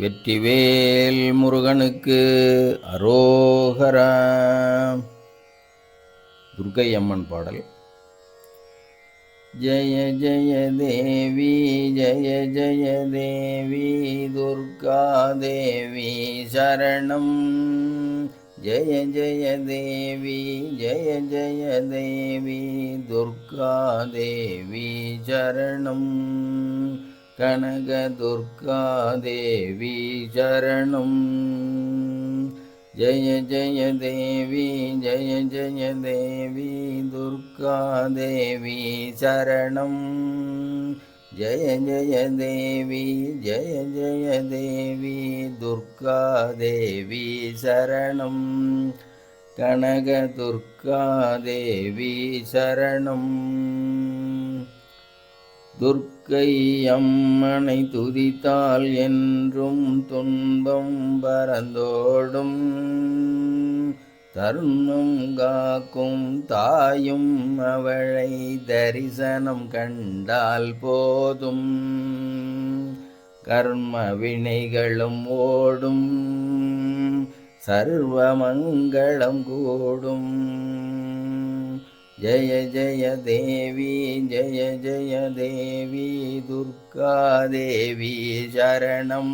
வெற்றிவேல் முருகனுக்கு அரோகரா. துர்க்கை அம்மன் பாடல். ஜெய ஜெய தேவி ஜெய ஜெய தேவி துர்கா தேவி சரணம். ஜெய ஜெய தேவி ஜெய ஜெய தேவி துர்கா தேவி சரணம். கனகதுர்காதேவி சரணம். ஜய ஜய தேவி ஜய ஜய தேவி துர்காதேவி சரணம். ஜய ஜய தேவி ஜய ஜய தேவி துர்காதேவி சரணம். கனகதுர்காதேவி சரணம். துர்க்கை அம்மனை துதித்தால் என்றும் துன்பம் பரந்தோடும். தருணம் காக்கும் தாயும் அவளை தரிசனம் கண்டால் போதும். கர்ம வினைகளும் ஓடும். சர்வமங்களம் கூடும். जय जय देवी जय जयदेवी दुर्गा देवी शरणं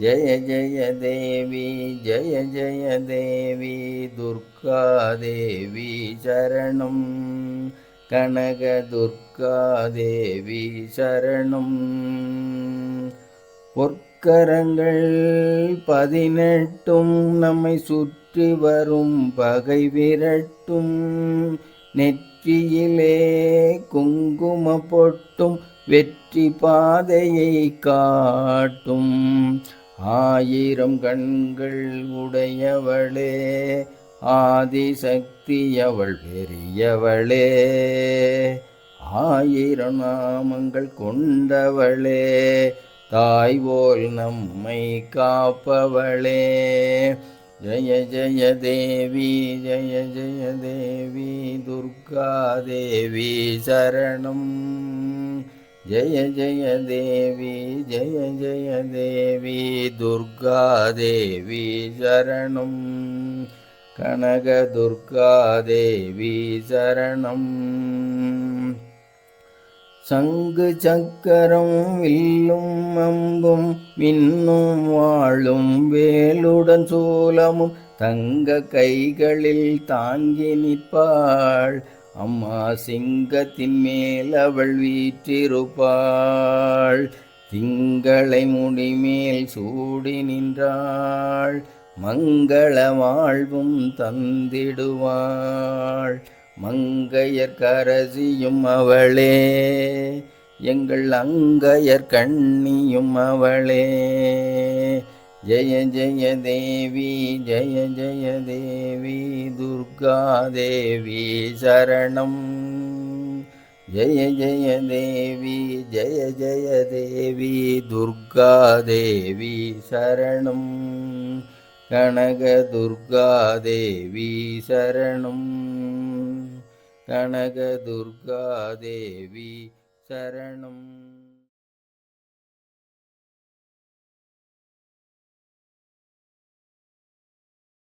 जय जय देवी जय जयदेवि दुर्गा देवी शरणं कनकदुर्गा देवी शरणम्। पुर् அக்கரங்கள் பதினெட்டும் நம்மை சுற்றி வரும் பகை விரட்டும். நெற்றியிலே குங்கும பொட்டும் வெற்றி பாதையை காட்டும். ஆயிரம் கண்கள் உடையவளே ஆதிசக்தி அவள் பெரியவளே. ஆயிரம் நாமங்கள் கொண்டவளே தாய் போல் நம்மை காப்பவளே. ஜய ஜய தேவி ஜய ஜய தேவி துர்கா தேவி சரணம். ஜய ஜய தேவி ஜய ஜய தேவி துர்கா தேவி சரணம். கனக துர்கா தேவி சரணம். சங்கு சக்கரம் வில்லும் அம்பும் மின்னும் வாழும் வேலுடன் சூலமும் தங்க கைகளில் தாங்கி நிற்பாள். அம்மா சிங்கத்தின் மேல் அவள் வீற்றிருப்பாள். திங்களை முடிமேல் சூடி நின்றாள். மங்கள வாழ்வும் தந்திடுவாள். மங்கையர் கரசியும் அவளே. எங்கள் அங்கையர் கண்ணியும் அவளே. ஜெய ஜெய தேவி ஜெய ஜெய தேவி துர்கா தேவி சரணம். ஜெய ஜெய தேவி ஜெய ஜெய தேவி துர்கா தேவி சரணம். கனக துர்கா தேவி சரணம். கனக தேவி சரணம்.